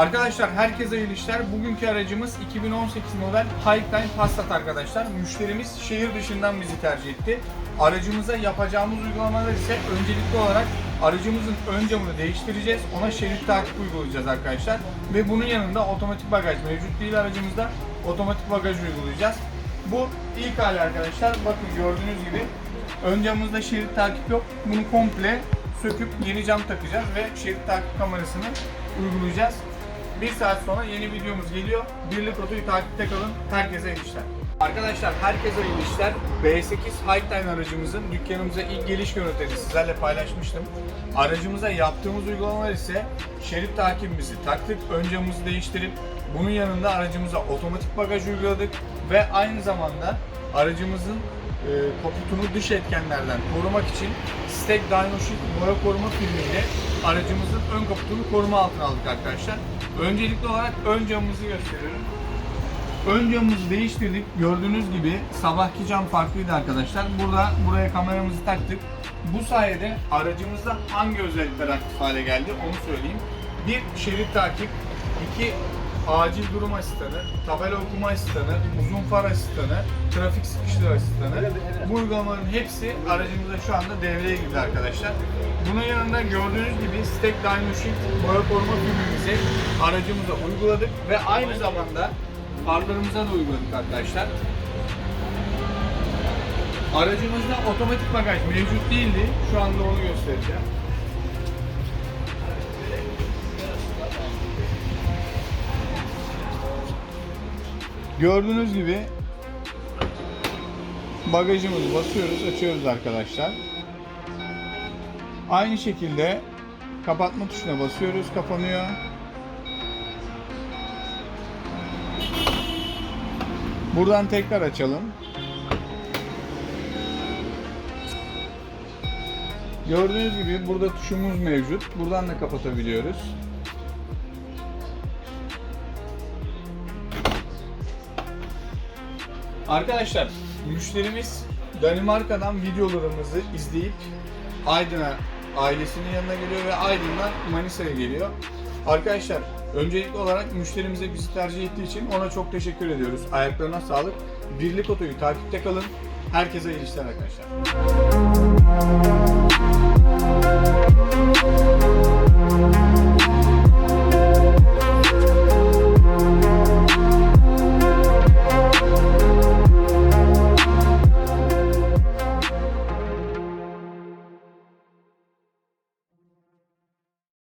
Arkadaşlar herkese hayırlı işler. Bugünkü aracımız 2018 model Highline Passat arkadaşlar. Müşterimiz şehir dışından bizi tercih etti. Aracımıza yapacağımız uygulamalar ise öncelikli olarak aracımızın ön camını değiştireceğiz. Ona şerit takip uygulayacağız arkadaşlar. Ve bunun yanında otomatik bagaj mevcut değil aracımızda. Otomatik bagaj uygulayacağız. Bu ilk hali arkadaşlar. Bakın gördüğünüz gibi ön camımızda şerit takip yok. Bunu komple söküp yeni cam takacağız ve şerit takip kamerasını uygulayacağız. Bir saat sonra yeni videomuz geliyor. Birlik Oto'yu takipte kalın. Herkese iyi işler. Arkadaşlar herkese iyi işler. B8 Highline aracımızın dükkanımıza ilk geliş görüntüleri sizlerle paylaşmıştım. Aracımıza yaptığımız uygulamalar ise şerit takibimizi taktık, ön camımızı değiştirip bunun yanında aracımıza otomatik bagaj uyguladık ve aynı zamanda aracımızın e, kaputunu dış etkenlerden korumak için Stek Dynoshield boya koruma filmiyle aracımızın ön kaputunu koruma altına aldık arkadaşlar. Öncelikli olarak ön camımızı gösteriyorum. Ön camımızı değiştirdik. Gördüğünüz gibi sabahki cam farklıydı arkadaşlar. Burada buraya kameramızı taktık. Bu sayede aracımızda hangi özellikler aktif hale geldi onu söyleyeyim. Bir şerit takip, iki acil durum asistanı, tabela okuma asistanı, uzun far asistanı, trafik sıkıştırma asistanı. Bu uygulamaların hepsi aracımızda şu anda devreye girdi arkadaşlar. Bunun yanında gördüğünüz gibi Stek Dynoshield boya koruma filmimizi aracımıza uyguladık ve aynı zamanda farlarımıza da uyguladık arkadaşlar. Aracımızda otomatik bagaj mevcut değildi. Şu anda onu göstereceğim. Gördüğünüz gibi bagajımızı basıyoruz, açıyoruz arkadaşlar. Aynı şekilde kapatma tuşuna basıyoruz, kapanıyor. Buradan tekrar açalım. Gördüğünüz gibi burada tuşumuz mevcut. Buradan da kapatabiliyoruz. Arkadaşlar, müşterimiz Danimarka'dan videolarımızı izleyip Aydın'a ailesinin yanına geliyor ve Aydın'dan Manisa'ya geliyor. Arkadaşlar, öncelikli olarak müşterimize bizi tercih ettiği için ona çok teşekkür ediyoruz. Ayaklarına sağlık. Birlik Oto'yu takipte kalın. Herkese iyi işler arkadaşlar.